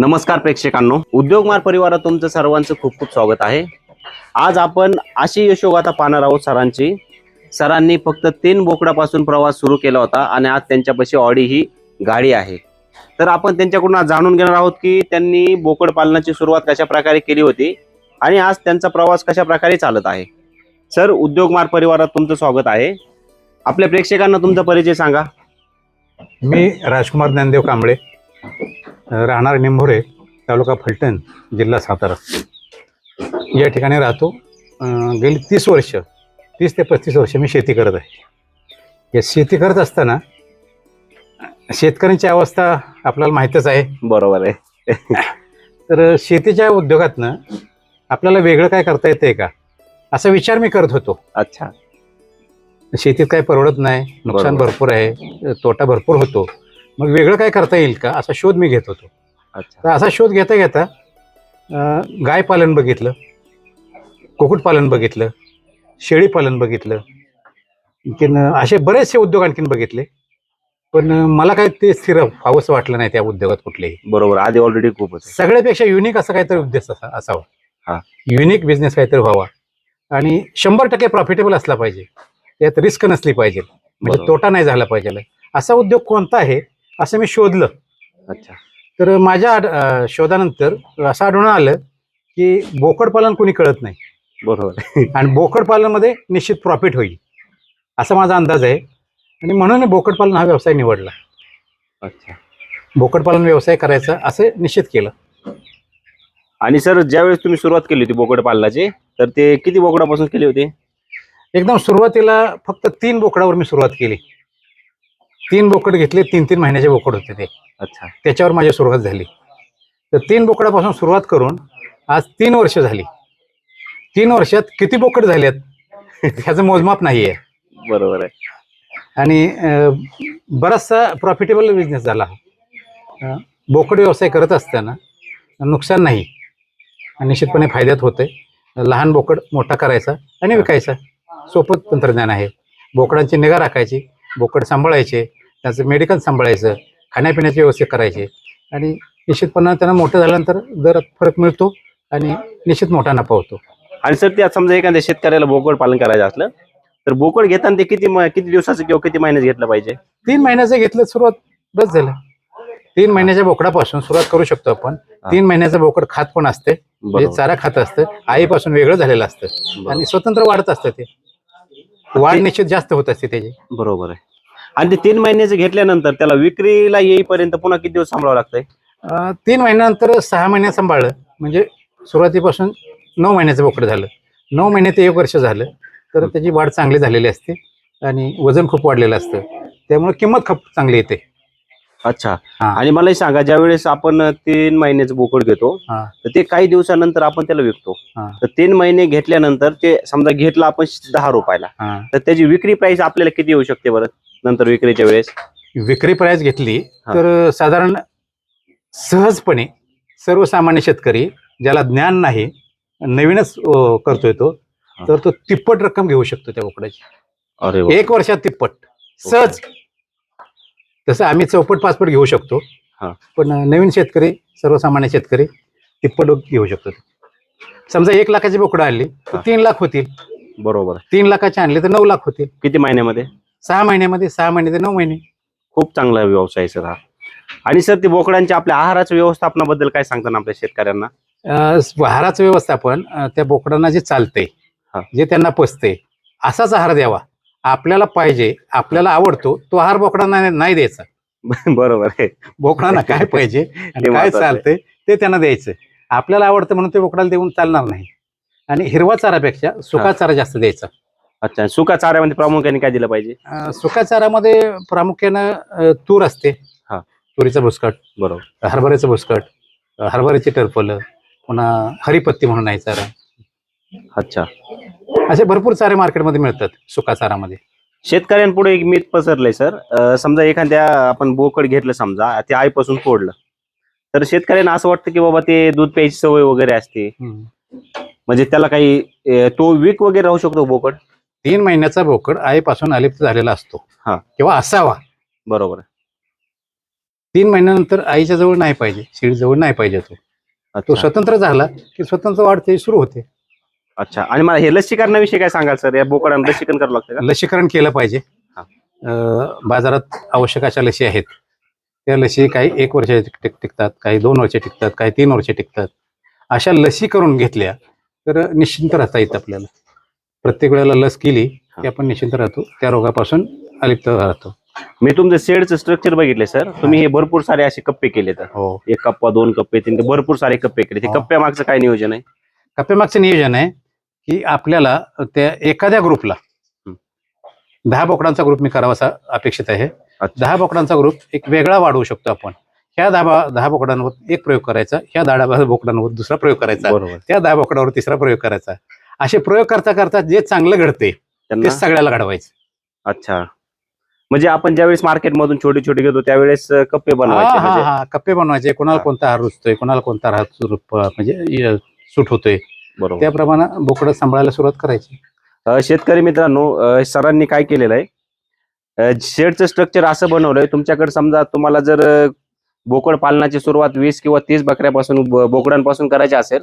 नमस्कार प्रेक्षकांनो. उद्योगमार परिवारात तुमचं सर्वांचं खूप खूप स्वागत आहे. आज आपण अशी यशोगाथा पाहणार आहोत सरांची. सरांनी फक्त तीन बोकडापासून प्रवास सुरू केला होता आणि आज त्यांच्यापाशी ऑडी ही गाडी आहे. तर आपण त्यांच्याकडून आज जाणून घेणार आहोत की त्यांनी बोकड पालनाची सुरुवात कशा प्रकारे केली होती आणि आज त्यांचा प्रवास कशा प्रकारे चालत आहे. सर उद्योगमार परिवारात तुमचं स्वागत आहे. आपल्या प्रेक्षकांना तुमचा परिचय सांगा. मी राजकुमार ज्ञानदेव कांबळे. राहणार निंभोरे तालुका फलटण जिल्हा सातारा. या ठिकाणी राहतो. गेली तीस वर्ष तीस ते पस्तीस वर्ष मी शेती करत आहे. या शेती करत असताना शेतकऱ्यांची अवस्था आपल्याला माहीतच आहे. बरोबर आहे. तर शेतीच्या उद्योगातनं आपल्याला वेगळं काय करता येतंय का? असा विचार मी करत होतो. अच्छा. शेतीत काही परवडत नाही नुकसान. भरपूर आहे तोटा भरपूर होतो. मग वेगळं काय करता येईल का? असा शोध मी घेत होतो. अच्छा. तर असा शोध घेता घेता अं, गाय पालन बघितलं कुक्कुटपालन बघितलं शेळी पालन बघितलं आणखीन असे बरेचसे उद्योग आणखीन बघितले. पण अं, मला काय ते स्थिर व्हावंसं वाटलं नाही त्या उद्योगात कुठलेही. बरोबर आधी ऑलरेडी खूप सगळ्यापेक्षा युनिक असा काहीतरी उद्देश असा हा. असावा युनिक बिझनेस काहीतरी व्हावा. आणि शंभर टक्के प्रॉफिटेबल असला पाहिजे. त्यात रिस्क नसली पाहिजे. म्हणजे बरोबर. तोटा नाही झाला पाहिजे. असा उद्योग कोणता आहे? असं मी शोधलं. अच्छा. तर माझ्या आड- शोधानंतर असं आढळून आलं की बोकड पालन कोणी कळत नाही. बरोबर. आणि बोकड पालनमध्ये निश्चित प्रॉफिट होईल. असा माझा अंदाज आहे. आणि म्हणून बोकड पालन हा व्यवसाय निवडला. अच्छा. बोकड पालन व्यवसाय करायचा असं निश्चित केलं. आणि सर ज्यावेळेस तुम्ही सुरुवात केली होती बोकड पालनाची तर ते किती बोकडापासून केली होती? एकदम सुरुवातीला फक्त तीन बोकडावर मी सुरुवात केली. तीन बोकड घेतले तीन तीन महिन्याचे बोकड होते ते. अच्छा. त्याच्यावर माझी सुरुवात झाली. तर तीन बोकडापासून सुरुवात करून आज तीन वर्ष झाली. तीन वर्षात किती बोकड झालेत ह्याचं मोजमाप नाही आहे बरोबर आहे. आणि बराचसा प्रॉफिटेबल बिझनेस झाला हा. बोकड व्यवसाय करत असताना नुकसान नाही. निश्चितपणे फायद्यात होते लहान बोकड मोठा करायचा आणि विकायचा. सोपं तंत्रज्ञान आहे. बोकडांची निगा राखायची. बोकड सांभाळायचे त्याचं मेडिकल सांभाळायचं खाण्यापिण्याची व्यवस्था करायची. आणि निश्चितपणे त्यांना मोठं झाल्यानंतर दरात फरक मिळतो आणि निश्चित मोठा नफा होतो. आणि सर ते आता समजा एखाद्या शेतकऱ्याला बोकड पालन करायचं असलं तर बोकड घेताना ते किती किती दिवसाचं किंवा किती महिन्यात घेतलं पाहिजे? तीन महिन्याचं घेतलं सुरुवात बस झालं. तीन महिन्याच्या बोकडापासून सुरुवात करू शकतो आपण. तीन महिन्याचं बोकड खात पण असते. म्हणजे चारा खात असतं. आईपासून वेगळं झालेलं असतं. आणि स्वतंत्र वाढत असतं ते. वाढ निश्चित जास्त होत असते त्याची. बरोबर आहे. आणि ते तीन महिन्याचं घेतल्यानंतर त्याला विक्रीला येईपर्यंत पुन्हा किती दिवस सांभाळावं लागतंय? अं, तीन महिन्यानंतर सहा महिन्यात सांभाळलं. म्हणजे सुरुवातीपासून नऊ महिन्याचं बोकड झालं. नऊ महिने ते एक वर्ष झालं. तर त्याची वाढ चांगली झालेली असते आणि वजन खूप वाढलेलं असतं. त्यामुळे किंमत खूप चांगली येते. अच्छा हा. आणि मला हे सांगा ज्यावेळेस आपण तीन महिन्याचं बोकड घेतो हा. तर ते काही दिवसानंतर आपण त्याला विकतो हा. तर तीन महिने घेतल्यानंतर ते समजा घेतलं आपण दहा रुपयाला हा. तर त्याची विक्री प्राइस आपल्याला किती येऊ शकते बरं नंतर विक्रीच्या वेळेस विक्री प्राइस घेतली हा. तर साधारण सहजपणे सर्वसामान्य शेतकरी ज्याला ज्ञान नाही नवीनच अं, करतोय तो हा. तर तो तिप्पट रक्कम घेऊ शकतो त्या बोकडाची अरे वा. एक वर्षात तिप्पट सहज तसं आम्ही चौपट पाचपट घेऊ शकतो हा. पण नवीन शेतकरी सर्वसामान्य शेतकरी तिप्पट घेऊ शकतो समजा एक लाखाची बोकडं आणली तर हा. तीन लाख होतील बरोबर आहे. तीन लाखाची आणली तर नऊ लाख होतील किती महिन्यामध्ये सहा महिन्यामध्ये सहा महिने ते नऊ महिने खूप चांगला व्यवसाय आहे सर हा आणि सर ते बोकडांच्या आपल्या आहाराच्या व्यवस्थापनाबद्दल काय सांगता ना आपल्या शेतकऱ्यांना अं, आहाराचं व्यवस्थापन अं, त्या बोकडांना जे चालते हा. जे त्यांना पचते असाच आहार द्यावा आपल्याला पाहिजे आपल्याला आवडतो तो आहार बोकडांना नाही- द्यायचा. बरोबर आहे. बोकडांना काय पाहिजे आणि काय. चालतंय ते त्यांना द्यायचं. आपल्याला आवडतं म्हणून ते बोकडाला देऊन चालणार नाही. आणि हिरवा चारापेक्षा सुका. चारा जास्त द्यायचा. अच्छा सुका चाऱ्यामध्ये प्रामुख्याने काय दिलं पाहिजे? अं, सुका चारामध्ये प्रामुख्यानं अं, तूर असते. हा. तुरीचं भुसकट बरोबर. हरभऱ्याचं भुसकट अं, हरभऱ्याची टरफलं पुन्हा हरिपत्ती म्हणून आहे चारा. अच्छा. असे भरपूर चारे मार्केटमध्ये मिळतात सुका चारामध्ये. शेतकऱ्यांपुढे एक मीठ पसरलंय सर. अं, समजा एखाद्या आपण बोकड घेतलं समजा ते आईपासून फोडलं. तर शेतकऱ्यांना असं वाटतं की बाबा ते दूध प्यायची सवय वगैरे असते. म्हणजे त्याला काही अं, तो वीक वगैरे राहू शकतो बोकड? तीन महिन्याचा बोकड आईपासून अलिप्त झालेला असतो. हा. किंवा असावा. बरोबर. तीन महिन्यानंतर आईच्या जवळ नाही पाहिजे शेळी जवळ नाही पाहिजे तो. तो अच्छा. स्वतंत्र झाला की स्वतंत्र वाढ त्याची सुरू होते. अच्छा. आणि मला हे लसीकरणाविषयी काय सांगाल सर? या बोकडांना लसीकरण करावं लागतं का? लसीकरण केलं पाहिजे. अं, बाजारात आवश्यक अशा लसी आहेत. त्या लसी काही एक वर्ष टिक टिकतात काही दोन वर्ष टिकतात काही तीन वर्ष टिकतात. अशा लसी करून घेतल्या तर निश्चिंत राहता येतं आपल्याला. प्रत्येक वेळेला लस केली की आपण निश्चिंत राहतो. त्या रोगापासून अलिप्त राहतो. मी तुमचं शेडचं स्ट्रक्चर बघितले सर. तुम्ही हे. भरपूर सारे असे कप्पे केले तर हो. एक कप्पा दोन कप्पे तीन भरपूर सारे कप्पे केले ते हो. कप्प्या मागचं काय नियोजन आहे? कप्प्यामागचं नियोजन आहे की आपल्याला त्या एखाद्या ग्रुपला. दहा बोकडांचा ग्रुप मी करावा असा अपेक्षित आहे. दहा बोकडांचा ग्रुप एक वेगळा वाढवू शकतो आपण. ह्या दहा दहा बोकडांवर एक प्रयोग करायचा ह्या दहा बोकडांवर दुसरा प्रयोग करायचा बरोबर. त्या दहा बोकडावर तिसरा प्रयोग करायचा. असे प्रयोग करता करता जे चांगलं घडते ते सगळ्याला घडवायचं. अच्छा. म्हणजे आपण ज्यावेळेस मार्केटमधून छोटी छोटी घेतो त्यावेळेस कप्पे बनवायचे हा हा म्हणजे? कप्पे बनवायचे. कोणाला. कोणता हार रुचतोय कोणाला कोणता हार म्हणजे सूट होतोय. बरोबर. त्याप्रमाणे बोकडं सांभाळायला सुरुवात करायची. अ, शेतकरी मित्रांनो अ, सरांनी काय केलेलं आहे? शेडचं स्ट्रक्चर असं बनवलंय तुमच्याकडे समजा तुम्हाला जर अ, बोकड पालनाची सुरुवात वीस किंवा तीस बकऱ्यापासून ब- बोकडांपासून करायची असेल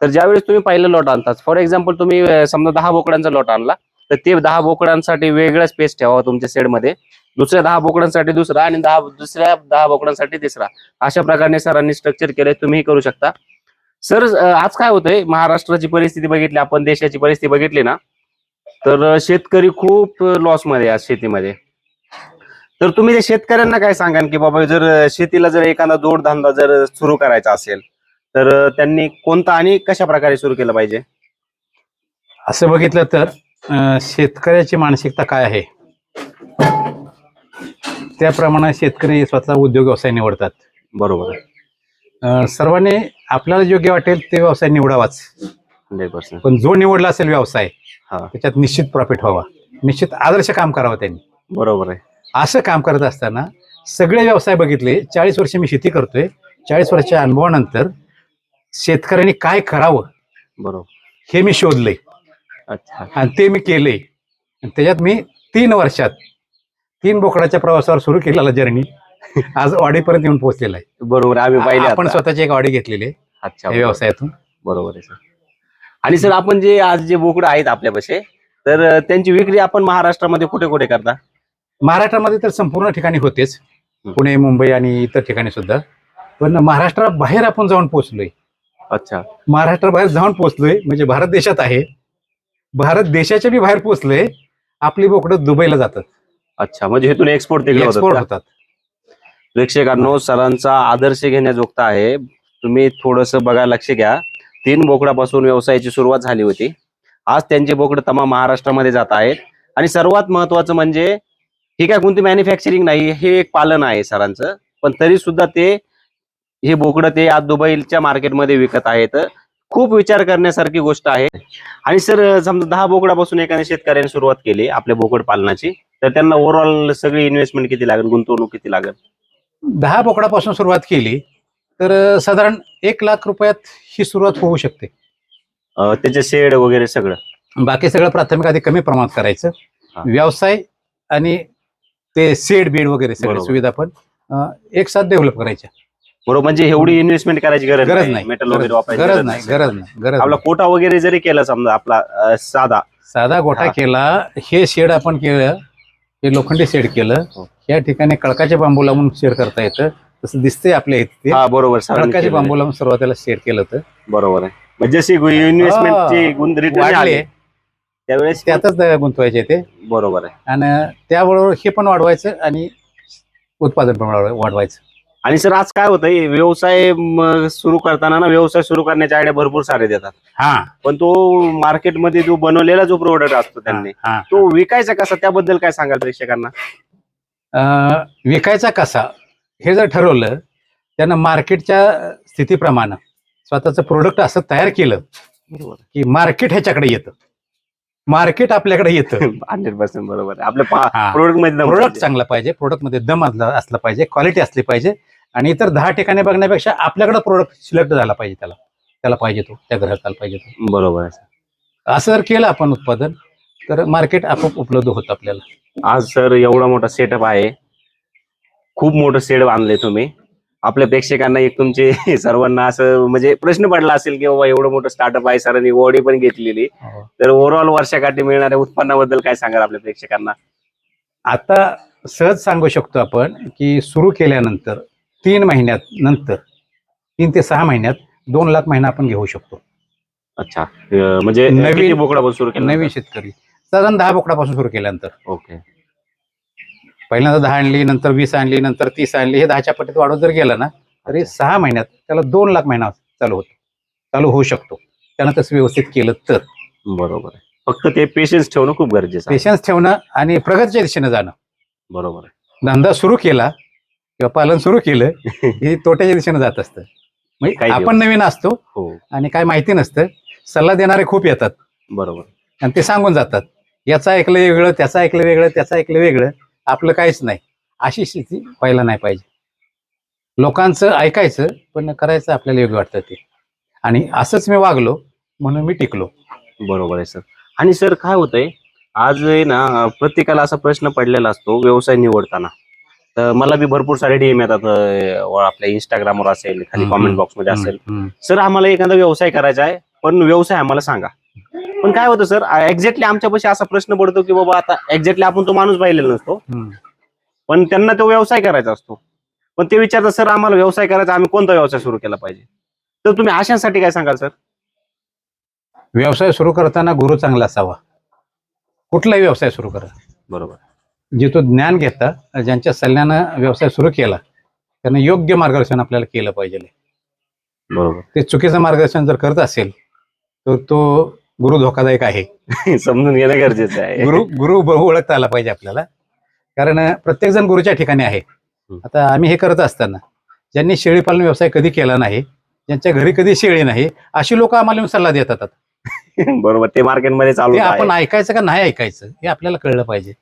तर ज्यावेळेस तुम्ही पहिलं लॉट आणतात फॉर एक्झाम्पल तुम्ही अ, समजा दहा बोकडांचा लॉट आणला तर ते दहा बोकडांसाठी वेगळा स्पेस ठेवा तुमच्या शेडमध्ये. दुसऱ्या दहा बोकडांसाठी दुसरा आणि दहा दुसऱ्या दहा बोकडांसाठी तिसरा. अशा प्रकारे सरांनी स्ट्रक्चर केलंय तुम्ही करू शकता. सर आज काय होतंय? महाराष्ट्राची परिस्थिती बघितली आपण देशाची परिस्थिती बघितली ना? तर शेतकरी खूप लॉसमध्ये आज शेतीमध्ये. तर तुम्ही त्या शेतकऱ्यांना काय सांगाल की बाबा जर शेतीला जर एखादा जोडधंदा जर सुरू करायचा असेल तर त्यांनी कोणता आणि कशा प्रकारे सुरू केलं पाहिजे? असं बघितलं तर शेतकऱ्याची मानसिकता काय आहे? त्याप्रमाणे शेतकरी स्वतः उद्योग व्यवसाय निवडतात. बरोबर. अं, सर्वांनी आपल्याला योग्य वाटेल ते व्यवसाय निवडावाच. Hundred percent. पण जो निवडला असेल व्यवसाय हा. त्याच्यात निश्चित प्रॉफिट व्हावा. निश्चित आदर्श काम करावं त्यांनी. बरोबर आहे. असं काम करत असताना सगळे व्यवसाय बघितले चाळीस वर्ष मी शेती करतोय चाळीस वर्षाच्या अनुभवानंतर शेतकऱ्यांनी काय करावं बरोबर. हे मी शोधलंय अच्छा. आणि ते मी केले. आणि त्याच्यात मी तीन वर्षात तीन बोकडाच्या प्रवासावर सुरू केलेला जर्नी. आज वाडीपर्यंत येऊन पोहोचलेला आहे. बरोबर आम्ही पाहिले आपण आता. स्वतःची एक वाडी घेतलेली आहे. अच्छा या. व्यवसायातून. बरोबर आहे सर. आणि सर आपण जे आज जे बोकड आहेत आपल्यापाशी तर अ, त्यांची विक्री आपण महाराष्ट्रामध्ये कुठे कुठे करता? महाराष्ट्रामध्ये तर संपूर्ण ठिकाणी होतेच. पुणे मुंबई आणि इतर ठिकाणी सुद्धा. पण महाराष्ट्राबाहेर आपण जाऊन पोहोचलोय. अच्छा. महाराष्ट्राबाहेर जाऊन पोहोचलोय म्हणजे भारत देशात आहे. भारत देशाच्या बी बाहेर पोहोचलोय. आपली बोकडं दुबईला जातात. अच्छा म्हणजे एक्सपोर्ट तिकडे होतात एक्सपोर्ट का? होतात. प्रेक्षकांनो सरांचा आदर्श घेण्याजोगता आहे. तुम्ही थोडस बघा लक्ष घ्या. तीन बोकडापासून व्यवसायाची सुरुवात झाली होती. आज त्यांचे बोकड तमाम महाराष्ट्रामध्ये जात आहेत. आणि सर्वात महत्वाचं म्हणजे ही काय कोणती मॅन्युफॅक्चरिंग नाही हे एक पालन आहे सरांचं. पण तरी सुद्धा ते हे बोकडं ते आज दुबईच्या मार्केटमध्ये विकत आहेत. खूप विचार करण्यासारखी गोष्ट आहे. आणि सर समजा दहा बोकडापासून एकाने शेतकऱ्याने सुरुवात केली आपल्या बोकड पालनाची तर त्यांना ओव्हरऑल सगळी इन्व्हेस्टमेंट किती लागेल गुंतवणूक किती लागेल? दहा बोकडापासून सुरुवात केली तर साधारण एक लाख रुपयात ही सुरुवात होऊ शकते अं, त्याचे शेड वगैरे सगळं बाकी सगळं प्राथमिक आधी कमी प्रमाणात करायचं हा. व्यवसाय आणि ते सेड बेड वगैरे सगळ्या बरोबर. सुविधा पण अं, एक साथ डेव्हलप करायच्या बरोबर म्हणजे एवढी इन्व्हेस्टमेंट करायची गरज गरज नाही मेटल वगैरे गरज वापरायची गरज नाही गरज नाही गरज आपला नाही. कोटा वगैरे जरी केला समजा आपला अं, साधा साधा गोठा हा. केला हे शेड आपण केलं हे लोखंडी शेड केलं हो. या ठिकाणी कळकाचे बांबू लावून शेड करता येतं. तसं दिसतंय आपल्या इथे हा बरोबर कळकाचे बांबू लावून सुरुवातीला शेड केलं होतं. बरोबर आहे. म्हणजे जशी इन्व्हेस्टमेंटची गुण रिटर्न वाढले आले. त्यावेळेस त्यातच गुंतवायचे ते. बरोबर आहे. आणि त्याबरोबर हे पण वाढवायचं आणि उत्पादन पण वाढव- वाढवायचं. आणि सर आज काय होतंय? व्यवसाय सुरू करताना ना व्यवसाय सुरू करण्याचे आयडिया भरपूर सारे देतात. हा. पण तो मार्केटमध्ये जो बनवलेला जो प्रोडक्ट असतो त्यांनी हा तो विकायचा कसा? त्याबद्दल काय सांगाल प्रेक्षकांना? विकायचा कसा हे जर ठरवलं त्यानं मार्केटच्या स्थितीप्रमाणे स्वतःचं प्रोडक्ट असं तयार केलं की मार्केट ह्याच्याकडे येतं मार्केट आपल्याकडे येतं हंड्रेड पर्सेंट बरोबर. आपल्या. प्रोडक्टमध्ये प्रोडक्ट. चांगला पाहिजे प्रोडक्टमध्ये दम असला पाहिजे क्वालिटी असली पाहिजे आणि इतर दहा ठिकाणी बघण्यापेक्षा आपल्याकडे प्रोडक्ट सिलेक्ट झाला पाहिजे त्याला त्याला पाहिजे तो त्या ग्राहकाला पाहिजे तो बरोबर. असं जर केलं आपण उत्पादन तर मार्केट आपोआप उपलब्ध होतं आपल्याला. आज सर एवढा मोठा सेटअप आहे. खूप मोठं शेड बांधले तुम्ही. आपल्या प्रेक्षकांना एक तुमचे सर्वांना असं म्हणजे प्रश्न पडला असेल की बाबा एवढं मोठं स्टार्टअप आहे सरांनी ओडी पण घेतलेली. तर ओव्हरऑल वर्षाकाठी मिळणाऱ्या उत्पन्नाबद्दल काय सांगाल आपल्या प्रेक्षकांना? आता सहज सांगू शकतो आपण की सुरू केल्यानंतर तीन महिन्यात नंतर तीन ते सहा महिन्यात दोन लाख महिना आपण घेऊ शकतो. अच्छा. म्हणजे नवीन- बोकडापासून सुरू केलं? नवीन शेतकरी. साधारण दहा बोकडापासून सुरू केल्यानंतर. ओके. पहिल्यांदा दहा आणली नंतर वीस आणली नंतर तीस आणली हे दहाच्या पट्टीत वाढवत जर गेलं ना तरी सहा महिन्यात त्याला दोन लाख महिना चालू होतो. चालू होऊ शकतो. त्यानं तसं व्यवस्थित केलं तर. बरोबर आहे. फक्त ते पेशन्स ठेवणं खूप गरजेचं आहे. पेशन्स ठेवणं आणि प्रगतीच्या दिशेने जाणं. बरोबर आहे. धंदा सुरू केला किंवा पालन सुरू केलं हे तोट्याच्या दिशेने जात असतं. म्हणजे काही आपण नवीन असतो हो. आणि काय माहिती नसतं सल्ला देणारे खूप येतात. बरोबर. आणि ते सांगून जातात. याचं ऐकलं वेगळं त्याचं ऐकलं वेगळं त्याचं ऐकलं वेगळं. आपलं काहीच नाही. अशी स्थिती व्हायला नाही पाहिजे. लोकांचं ऐकायचं पण करायचं आपल्याला योग्य वाटतं ते. आणि असंच मी वागलो म्हणून मी टिकलो. बरोबर आहे सर. आणि सर काय होतंय? आज आहे ना प्रत्येकाला असा प्रश्न पडलेला असतो व्यवसाय निवडताना. तर मला बी भरपूर सारे डीएम येतात आपल्या इंस्टाग्रामवर असेल खाली कॉमेंट बॉक्समध्ये असेल. सर आम्हाला एखादा व्यवसाय करायचा आहे पण व्यवसाय आम्हाला सांगा. पण काय होतं सर एक्झॅक्टली आमच्यापाशी असा प्रश्न पडतो की बाबा आता एक्झॅक्टली आपण तो माणूस पाहिलेला नसतो. पण त्यांना तो व्यवसाय करायचा असतो. पण ते विचारतात सर आम्हाला व्यवसाय करायचा आम्ही कोणता व्यवसाय सुरू केला पाहिजे? तर तुम्ही अशांसाठी काय सांगाल सर व्यवसाय सुरू करताना गुरु चांगला असावा. कुठलाही व्यवसाय सुरू करा. बरोबर. जे तो ज्ञान घेता ज्यांच्या सल्ल्यानं व्यवसाय सुरू केला त्यांना योग्य मार्गदर्शन आपल्याला केलं पाहिजे. बरोबर. ते चुकीचं मार्गदर्शन जर करत असेल तर तो गुरु धोकादायक आहे. समजून घेणं गरजेचं आहे. गुरु गुरु ओळखता आला पाहिजे आपल्याला. कारण प्रत्येक जण गुरुच्या ठिकाणी आहे. आता आम्ही हे करत असताना ज्यांनी शेळी पालन व्यवसाय कधी केला नाही ज्यांच्या घरी कधी शेळी नाही अशी लोक आम्हाला येऊन सल्ला देतात. बरोबर ते मार्केटमध्ये चालू. आपण ऐकायचं का नाही ऐकायचं हे आपल्याला कळलं पाहिजे.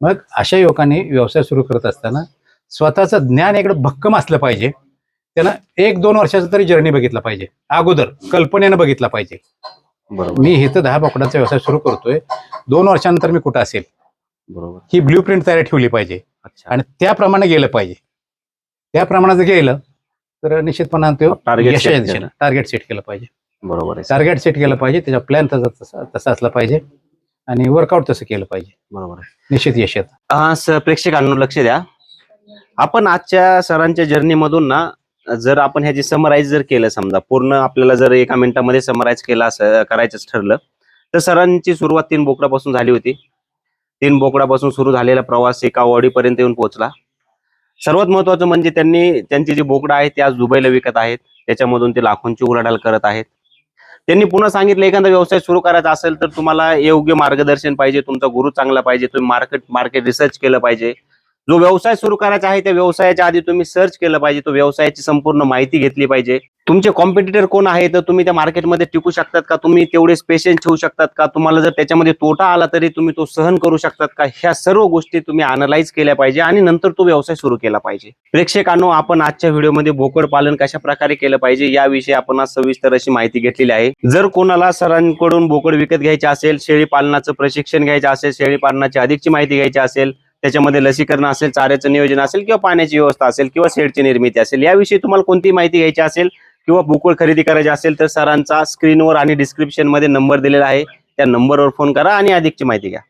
मग अशा युवकांनी व्यवसाय सुरू करत असताना स्वतःचं ज्ञान इकडं भक्कम असलं पाहिजे. त्यानं एक दोन वर्षाचा तरी जर्नी बघितला पाहिजे. अगोदर कल्पनेनं बघितला पाहिजे. बरोबर. मी इथं दहा बोकडाचा व्यवसाय सुरू करतोय. दोन वर्षानंतर मी कुठं असेल? बरोबर. ही ब्ल्यू प्रिंट तयार ठेवली पाहिजे. अच्छा. आणि त्याप्रमाणे गेलं पाहिजे. त्याप्रमाणे जर गेलं तर निश्चितपणे तो यशाच्या दिशेने. टार्गेट सेट केलं पाहिजे. बरोबर आहे. टार्गेट सेट केलं पाहिजे. त्याचा प्लॅन तसा तसा तसा असला पाहिजे. आणि वर्कआउट तसं केलं पाहिजे. बरोबर आहे. निश्चित यश येतं. हा प्रेक्षकांनो लक्ष द्या. आपण आजच्या सरांच्या जर्नीमधून ना जर आपण ह्याची समराईज जर केलं समजा पूर्ण आपल्याला जर एका मिनिटामध्ये समराईज केला असं करायचंच ठरलं तर सरांची सुरुवात तीन बोकडापासून झाली होती. तीन बोकडापासून सुरू झालेला प्रवास एका वाडीपर्यंत येऊन पोहोचला. सर्वात महत्वाचं म्हणजे त्यांनी त्यांची जी बोकडं आहेत ते आज दुबईला विकत आहेत. त्याच्यामधून ते लाखोंची उलाढाल करत आहेत. त्यांनी पुन्हा सांगितलं एखादा व्यवसाय सुरू करायचा असेल तर तुम्हाला योग्य मार्गदर्शन पाहिजे तुमचा गुरु चांगला पाहिजे तुम्ही मार्केट मार्केट रिसर्च केलं पाहिजे. जो व्यवसाय सुरू करायचा आहे त्या व्यवसायाच्या आधी तुम्ही सर्च केलं पाहिजे. तो व्यवसायाची संपूर्ण माहिती घेतली पाहिजे. तुमचे कॉम्पिटिटर कोण आहे तर तुम्ही त्या मार्केटमध्ये टिकू शकतात का? तुम्ही तेवढे पेशन्स ठेवू शकतात का? तुम्हाला जर त्याच्यामध्ये तोटा आला तरी तुम्ही तो सहन करू शकतात का? ह्या सर्व गोष्टी तुम्ही अनालाइज केल्या पाहिजे आणि नंतर तो व्यवसाय सुरू केला पाहिजे. प्रेक्षकांनो आपण आजच्या व्हिडिओमध्ये बोकड पालन कशा प्रकारे केलं पाहिजे याविषयी आपण आज सविस्तर अशी माहिती घेतलेली आहे. जर कोणाला सरांकडून बोकड विकत घ्यायचे असेल शेळी पालनाचं प्रशिक्षण घ्यायचं असेल शेळी पालनाची अधिकची माहिती घ्यायची असेल त्याच्यामध्ये लसीकरण असेल चाऱ्याचं नियोजन असेल किंवा पाण्याची व्यवस्था असेल किंवा शेडची निर्मिती असेल याविषयी तुम्हाला कोणती माहिती घ्यायची असेल किंवा बुकवर खरेदी करायची असेल तर सरांचा स्क्रीनवर आणि डिस्क्रिप्शनमध्ये नंबर दिलेला आहे. त्या नंबरवर फोन करा आणि अधिकची माहिती घ्या.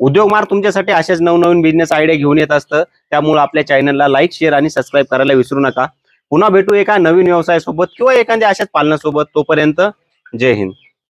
उद्योग मार्ग तुमच्यासाठी अशाच नवनवीन बिझनेस आयडिया घेऊन येत असतं. त्यामुळे आपल्या चॅनलला लाईक शेअर आणि सबस्क्राईब करायला विसरू नका. पुन्हा भेटू एका नवीन व्यवसायासोबत किंवा एखाद्या अशाच पालनासोबत. तोपर्यंत जय हिंद.